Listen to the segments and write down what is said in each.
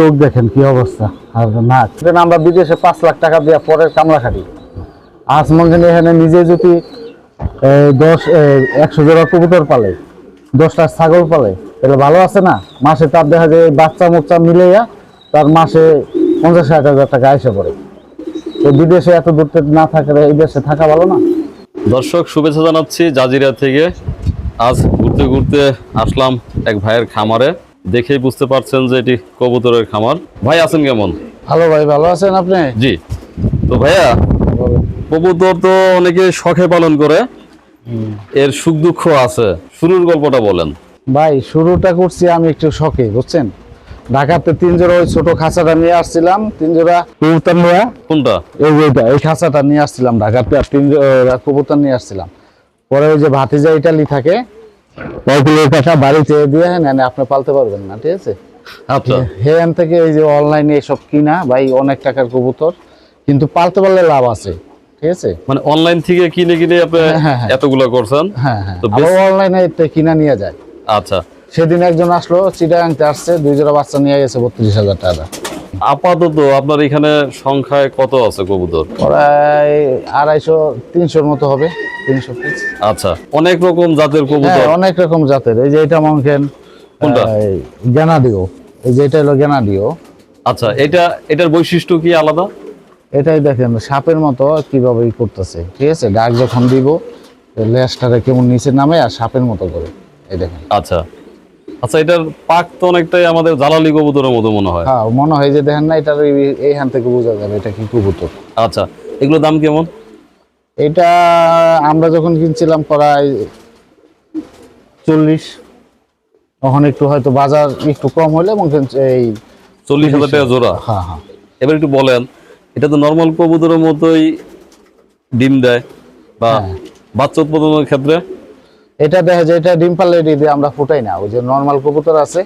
চোখ দেখেন কি অবস্থা? আর নাক আমরা বিদেশে পাঁচ লাখ টাকা দিয়ে পরের কামলা খাটি। আজ মনে এখানে নিজে যদি দশ একশো জোড়া কবুতর পালে, দশটা ছাগল পালে, তাহলে ভালো আছে না? মাসে তার দেখা যায় বাচ্চা মোচ্চা মিলেয়া তার মাসে পঞ্চাশ ষাট হাজার টাকা এসে পড়ে। তো বিদেশে এত দূর না থাকলে এই দেশে থাকা ভালো না? দর্শক, শুভেচ্ছা জানাচ্ছি জাজিরা থেকে। আজ ঘুরতে ঘুরতে আসলাম এক ভাইয়ের খামারে। দেখেই বুঝতে পারছেন যে এটি কবুতরের খামার। ভাই আছেন কেমন? ভালো ভাই ভালো আছেন আপনি? জি। তো ভাইয়া কবুতর তো অনেকে শখে পালন করে। এর সুখ দুঃখ আছে। শুরুর গল্পটা বলেন। ভাই শুরুটা করছি আমি একটু শখে বুঝছেন? ঢাকাতে তিন জোড়া ওই ছোট খাঁচাটা নিয়ে আসছিলাম। তিন জোড়া কবুতর নিয়ে। কোনটা? এই যে এই খাঁচাটা নিয়ে আসছিলাম ঢাকাতে আর তিন জোড়া কবুতর নিয়ে আসছিলাম। পরে ওই যে ভাতিজা ইটালি থাকে টাকা বাড়িতে দিয়ে নেন আপনি পালতে পারবেন না ঠিক আছে? আচ্ছা। থেকে এই যে অনলাইনে এসব কিনা ভাই অনেক টাকার কবুতর কিন্তু পালতে পারলে লাভ আছে ঠিক আছে? মানে অনলাইন থেকে কিনে কিনে আপনি হ্যাঁ, হ্যাঁ। এতগুলো করছেন? হ্যাঁ হ্যাঁ। অনলাইনে কিনা নিয়ে যায়। আচ্ছা। সেদিন একজন আসলো চিটাগাংতে আসছে দুই জোড়া বাচ্চা নিয়ে গেছে বত্রিশ হাজার টাকা। আপাতত আপনার এখানে সংখ্যায় কত আছে কবুতর? প্রায় আড়াইশো তিনশোর মতো হবে তিনশো পিস আচ্ছা অনেক রকম জাতের হ্যাঁ কবুতর। অনেক রকম জাতের। এই যে এটা মঙ্কেন কোনটা? গ্যানাডিও। এই যে এটা হলো গ্যানাডিও। আচ্ছা এটা এটার বৈশিষ্ট্য কি আলাদা? এটাই দেখেন সাপের মতো কীভাবে করতেছে। ঠিক আছে? ডাক যখন দিব লেজটারে কেমন নিচে নামে আর সাপের মতো করে। এই দেখেন। আচ্ছা আচ্ছা এটার পাক তো অনেকটাই আমাদের জালালি কবুতরের মতো মনে হয়। হ্যাঁ মনে হয় যে দেখেন না এটার এই- এইখান থেকে বোঝা যাবে এটা কি কবুতর। আচ্ছা এগুলোর দাম কেমন? এটা আমরা যখন কিনছিলাম প্রায় চল্লিশ তখন একটু হয়তো বাজার একটু কম হলে করেন এই চল্লিশ হাজার টাকা জোড়া? হ্যাঁ হ্যাঁ। এবার একটু বলেন এটা তো নর্মাল কবুতরের মতোই ডিম দেয় বা হ্যাঁ। বাচ্চা উৎপাদনের ক্ষেত্রে? এটা দেখা যায় এটা ডিম পাল্লে দিয়ে আমরা ফুটাই না ওই যে নর্মাল কবুতর আছে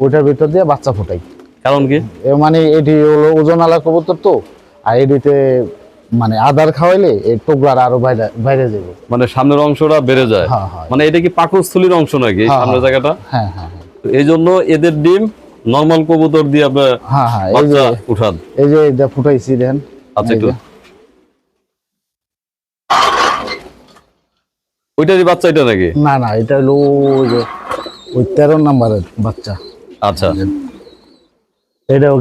ওইটার ভিতর দিয়ে বাচ্চা ফুটাই। কারণ কি? মানে এটি হলো ওজনওয়ালা কবুতর তো আর এটিতে মানে আদার খাওয়াইলে এই টুকরার আরও বাইরে বাইরে যাবে মানে সামনের অংশটা বেড়ে যায়। হ্যাঁ। মানে এটা কি পাকস্থলীর অংশ নাকি এই হ্যাঁ, সামনের হ্যাঁ। জায়গাটা? হ্যাঁ হ্যাঁ এই জন্য এদের ডিম নর্মাল কবুতর দিয়ে আপনার হ্যাঁ হ্যাঁ এই যে উঠান। এই যে এটা ফুটাইছি দেখেন আচ্ছা একটু ওইটারই বাচ্চা এটা নাকি? না না এটা হলো ওই তেরো নাম্বারের বাচ্চা। আচ্ছা। এটাও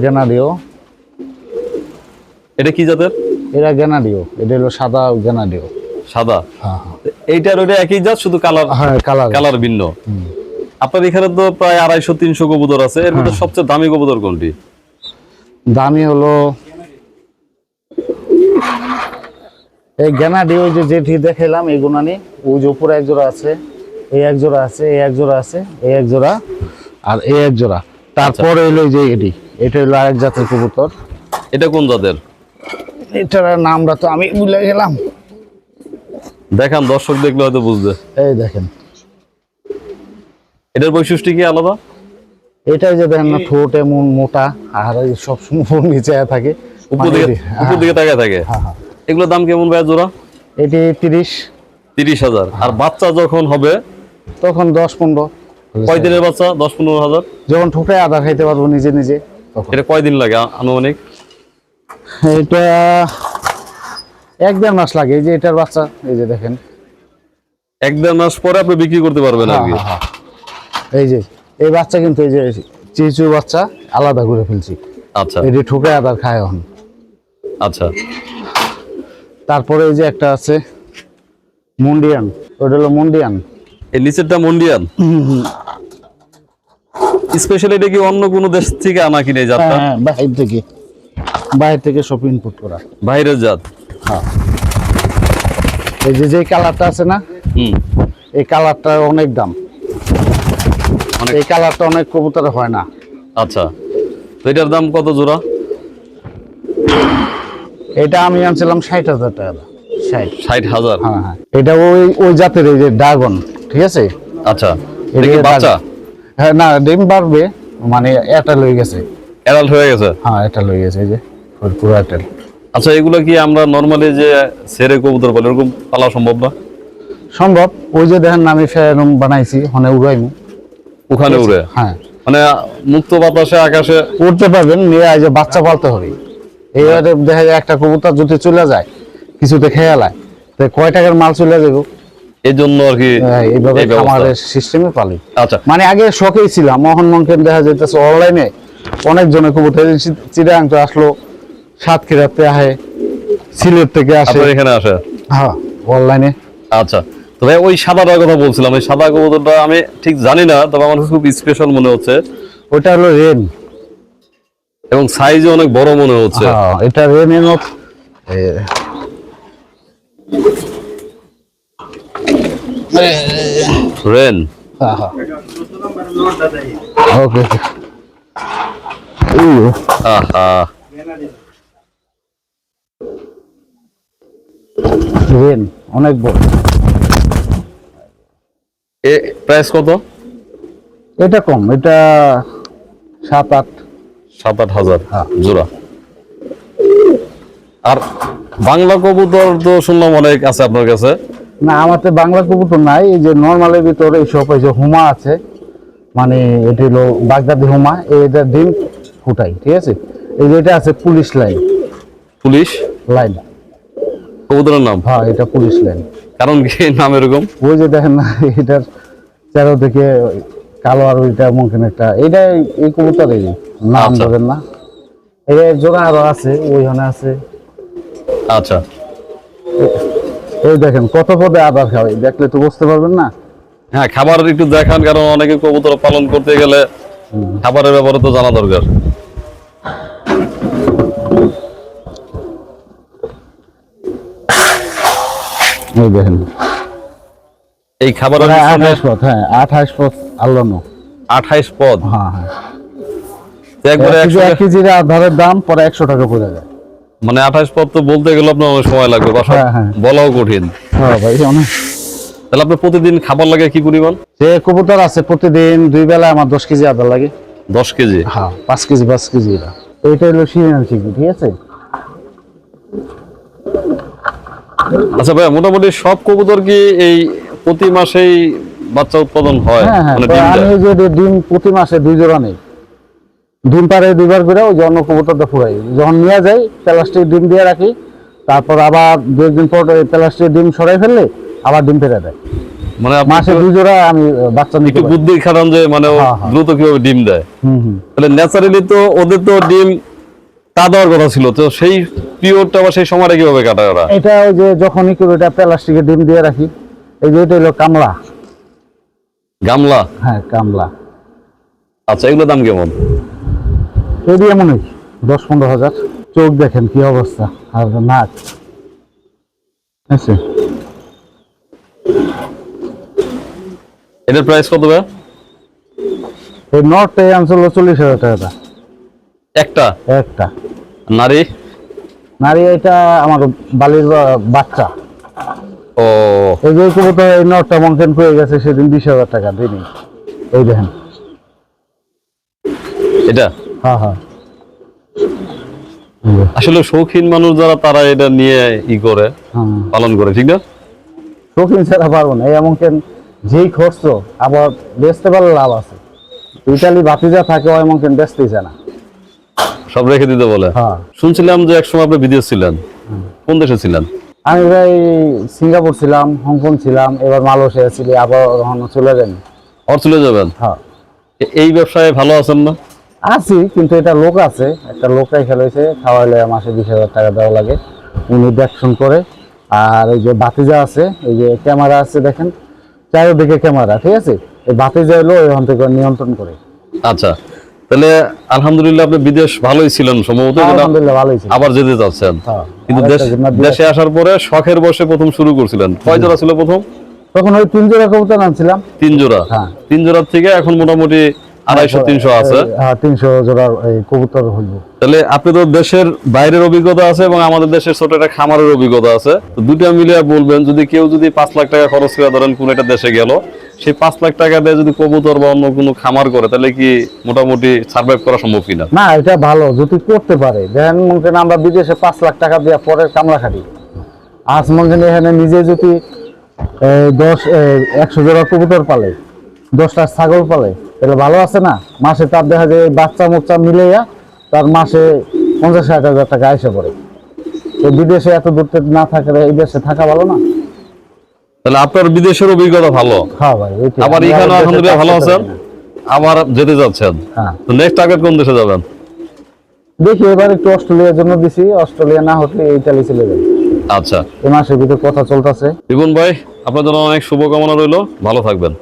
এটা কি জাতের? এটা গেনাডিও এটা হলো সাদা গেনাডিও সাদা? হ্যাঁ হ্যাঁ। এইটার ওইটা একই জাত শুধু কালার হ্যাঁ কালার। কালার ভিন্ন। আপনার এখানে তো প্রায় আড়াইশো তিনশো কবুতর আছে। এর মধ্যে সবচেয়ে দামি কবুতর কোনটি? দামি হলো এই গেনাডি ওই যে যেটি দেখাইলাম এই গুণানি ওই যে উপরে এক জোড়া আছে এই এক জোড়া আছে এই এক জোড়া আছে এই এক জোড়া আর এই এক জোড়া। তারপরে হইল এই যে এটি এটা হলো আরেক জাতের কবুতর। এটা কোন জাতের? এটার নামটা তো আমি ভুলে গেলাম। দেখান দর্শক দেখলে হয়তো বুঝবে। এই দেখেন। এটার বৈশিষ্ট্য কি আলাদা? এটাই যে দেখেন না ঠোঁট এমন মোটা আর সবসময় নিচে থাকে। উপর মানে দিকে এটি- উপর দিকে তাকায় থাকে। হ্যাঁ হ্যাঁ। এগুলোর দাম কেমন ভাই জোড়া? এটি তিরিশ। তিরিশ হাজার। আর বাচ্চা যখন হবে? তখন দশ পনেরো। কয় দিনের বাচ্চা? দশ পনেরো হাজার? যখন ঠোঁটে আদা খাইতে পারব নিজে নিজে এটা কয়দিন লাগে আনুমানিক? এটা এক দেড় মাস লাগে এই যে এটার বাচ্চা এই যে দেখেন। এক দেড় মাস পরে আপনি বিক্রি করতে পারবেন আর হ্যাঁ, কি। হ্যাঁ, হ্যাঁ। এই যে এই বাচ্চা কিন্তু এই যে চিচু বাচ্চা আলাদা করে ফেলছি। আচ্ছা। এটি ঠোকে আদার খায় এখন। আচ্ছা। তারপরে এই যে একটা আছে মুন্ডিয়ান ওটা হলো মুন্ডিয়ান। এই নিচেরটা মন্ডিয়ান? স্পেশালি এটা কি অন্য কোনো দেশ থেকে আনা কিনে এই জাতটা? হ্যাঁ বাইরে থেকে। বাইরে থেকে সব ইনপুট করা। বাইরের জাত? হ্যাঁ। এই যে যে কালারটা আছে না হুম। এই কালারটা অনেক দাম। অনেক। এই কালারটা অনেক কবুতরে হয় না। আচ্ছা। তো এটার দাম কত জোড়া? এটা আমি আনছিলাম ষাট হাজার টাকা। ষাট। ষাট হাজার? হ্যাঁ হ্যাঁ। এটা ওই ওই জাতের এই যে ড্রাগন ঠিক আছে? আচ্ছা। এটা এটা কি বাচ্চা? হ্যাঁ না ডিম পারবে মানে এটা লই গেছে। অ্যাডাল্ট হয়ে গেছে? হ্যাঁ এটা লই গেছে এই যে পুরো এটাল আচ্ছা এগুলো কি আমরা নর্মালি যে সেরে কবুতর বলে এরকম পালা সম্ভব না? সম্ভব। ওই যে দেখেন আমি ফেরম বানাইছি ওখানে উড়াইমু ওখানে উড়ে? হ্যাঁ। মানে মুক্ত বাতাসে আকাশে উঠতে পারবেন নিয়ে আজ বাচ্চা পালতে হবে। এইবারে দেখা যায় একটা কবুতর যদি চলে যায় কিছুতে খেয়ে লায় তো কয় টাকার মাল চলে যাব এই জন্য আর কি এইভাবে এই খামারের সিস্টেমে পালি। আচ্ছা। মানে আগে শখেই ছিলাম মোহন মঙ্কেন দেখা যাইতেছে অনলাইনে অনেক জনের কবুতর এই চি- চিটাগাং তো আসলো সাতক্ষীরাতে আহে সিলেট থেকে আসে। এখানে আসে হ্যাঁ অনলাইনে আচ্ছা। তো ভাই ওই সাদাটার কথা বলছিলাম এই সাদা কবুতরটা আমি ঠিক জানি না তবে আমার খুব স্পেশাল মনে হচ্ছে। ওটা হলো রেন এবং সাইজে অনেক বড় মনে হচ্ছে। এটা এর রেন ওকে। আহা। রেন অনেক বড়। এ প্রাইস কত? এটা কম এটা সাত আট। সাত আট হাজার হ্যাঁ। জোড়া। আর বাংলা কবুতর তো শুনলাম অনেক আছে আপনার কাছে। না আমার তো বাংলা কবুতর নাই এই যে নর্মালের ভিতরে এইসব এই যে হুমা আছে মানে এটি হলো বাগদাদি হুমা এটা ডিম ফুটাই ঠিক আছে? এই যে এটা আছে পুলিশ লাইন। পুলিশ? লাইন। কবুতরের নাম? হ্যাঁ এটা পুলিশ লাইন। কারণ কি নাম এরকম? ওই যে দেখেন না এটার চারো থেকে কালো আর ওইটা মুখেন একটা? এটা এই কবুতরই নাম আচ্ছা। ধরেন না। এই জোড়া আরও আছে ওইখানে আছে। আচ্ছা। এই দেখেন কত পদে আদার খাওয়াই দেখলে তো বুঝতে পারবেন না। হ্যাঁ খাবার একটু দেখান কারণ অনেকে কবুতর পালন করতে গেলে খাবারের ব্যাপারে তো জানা দরকার। এই দেখেন এই প্রায় আঠাশ পথ হ্যাঁ আঠাশ পথ আল্লানো আঠাইশ পদ? হ্যাঁ হ্যাঁ। একবারে এক কেজি- একশো এক কেজির আধারের দাম পরে একশো টাকা পড়ে যায়। মানে আঠাইশ পদ তো বলতে গেলে আপনার অনেক সময় লাগবে বা সব হ্যাঁ, হ্যাঁ। বলাও কঠিন। হ্যাঁ ভাই অনেক। তাহলে আপনার প্রতিদিন খাবার লাগে কি পরিমাণ? যে কবুতর আছে প্রতিদিন দুই বেলা আমার দশ কেজি আদা লাগে। দশ কেজি? হ্যাঁ পাঁচ কেজি পাঁচ কেজি এটা হলো সিরিয়াল ঠিক আছে? আচ্ছা ভাই মোটামুটি সব কবুতর কি এই প্রতি মাসেই বাচ্চা উৎপাদন হয় হ্যাঁ হ্যাঁ মানে ডিম আমি দেয়? যে ডি- ডিম প্রতি মাসে দুই জোড়া নেই ডিম পারে দুইবার করে ওই অন্য কবুতরটা ফুরাই। যখন নিয়ে যাই প্লাস্টিক ডিম দিয়ে রাখি তারপর আবার দু একদিন পর প্লাস্টিক ডিম সরাই ফেললে আবার ডিম ফেলে দেয়। মানে মাসে দুই জোড়া আমি বাচ্চা নিতে একটু পারি। বুদ্ধি খাটান যে মানে হ্যাঁ। দ্রুত কীভাবে ডিম দেয়। তাহলে ন্যাচারালি তো ওদের তো ডিম তা দেওয়ার কথা ছিল তো সেই পিরিয়ডটা বা সেই সময়টা কীভাবে কাটায় ওরা? এটা ওই যে যখনই করে এটা প্লাস্টিকের ডিম দিয়ে রাখি। এই যে এটা হলো কামলা। গামলা? হ্যাঁ কামলা। আচ্ছা এগুলোর দাম কেমন? মনে হয় দশ পনেরো হাজার। চোখ দেখেন কি অবস্থা। আর নাক। আছে। এটার প্রাইস কত ভাই এই নটটা এই অঞ্চল চল্লিশ হাজার টাকাটা একটা? একটা। নারী? নারী এটা আমার বালির বাচ্চা। ও। এই যে কবুতর এই নটটা করে গেছে সেদিন বিশ হাজার টাকা দিনই এই দেখেন। এটা? হ্যাঁ হ্যাঁ। আসলে শৌখিন মানুষ যারা তারা এটা নিয়ে ই করে হ্যাঁ পালন করে ঠিক না? শৌখিন ছাড়া পারব না। এই এমনকেন যেই খরচ আবার বেচতে পারলে লাভ আছে। ইটালি বাতিজা থাকে ও এমনকেন বেচতেই চায় না। সব রেখে দিতে বলে। হ্যাঁ। শুনছিলাম যে একসময় আপনি বিদেশ ছিলেন। কোন দেশে ছিলেন? আমি ভাই সিঙ্গাপুর ছিলাম হংকং ছিলাম এবার মালয়েশিয়া ছিল আবার ওখানে চলে যান আর চলে যাবেন? হ্যাঁ। এই ব্যবসায় ভালো আছেন না? আছি কিন্তু এটা লোক আছে একটা লোকটাই খেলেছে খাওয়াইলে মাসে বিশ হাজার টাকা দেওয়া লাগে। উনি দেখশন করে আর ওই যে বাতিজা আছে এই যে ক্যামেরা আছে দেখেন চারিদিকে ক্যামেরা ঠিক আছে? এই বাতিজা এলো ওখান থেকে নিয়ন্ত্রণ করে। আচ্ছা। তাহলে আলহামদুলিল্লাহ আপনি বিদেশ ভালোই ছিলেন সম্ভবত আবার যেতে চাচ্ছেন। হ্যাঁ, কিন্তু দেশে আসার পরে শখের বসে প্রথম শুরু করছিলেন। কয় জোড়া ছিল প্রথম? তখন ওই তিন জোড়া কবুতর আনছিলাম। তিন জোড়া? হ্যাঁ। তিন জোড়ার থেকে এখন মোটামুটি আড়াইশো তিনশো আছে? হ্যাঁ তিনশো জোড়ার এই কবুতর হইব। তাহলে আপনি তো দেশের বাইরের অভিজ্ঞতা আছে এবং আমাদের দেশের ছোট একটা খামারের অভিজ্ঞতা আছে। তো দুটা মিলিয়ে বলবেন যদি কেউ যদি পাঁচ লাখ টাকা খরচ করে ধরেন কোন একটা দেশে গেল সেই পাঁচ লাখ টাকা দিয়ে যদি কবুতর বা অন্য কোনো খামার করে তাহলে কি মোটামুটি সার্ভাইভ করা সম্ভব কিনা? না এটা ভালো যদি করতে পারে। দেখেন মনে করেন আমরা বিদেশে পাঁচ লাখ টাকা দিয়ে পরের কামলা খাটি। আজ মনে করেন এখানে নিজে যদি দশ একশো জোড়া কবুতর পালে দশটা ছাগল পালে তাহলে ভালো আছে না? মাসে তার দেখা যায় বাচ্চা মোচ্চা মিলেয়া তার মাসে পঞ্চাশ ষাট হাজার টাকা এসে পড়ে। তো বিদেশে এত দূর না থাকলে এই দেশে থাকা ভালো না? তাহলে আপনার বিদেশের অভিজ্ঞতা ভালো। হ্যাঁ ভাই। আবার এখানে আলহামদুলিল্লাহ ভালো আছেন। আবার যেতে যাচ্ছেন। হ্যাঁ। তো নেক্সট টার্গেট কোন দেশে যাবেন? দেখি এবার একটু অস্ট্রেলিয়ার জন্য দিছি। অস্ট্রেলিয়া না হলে ইটালি চলে যাবে। আচ্ছা। এই মাসের ভিতরে কথা চলতেছে। রিবন ভাই আপনার জন্য অনেক শুভকামনা রইল। ভালো থাকবেন।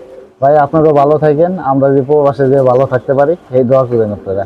ভাই, আপনারাও ভালো থাকেন, আমরা যে প্রবাসে যে ভালো থাকতে পারি, এই দোয়া করবেন আপনারা।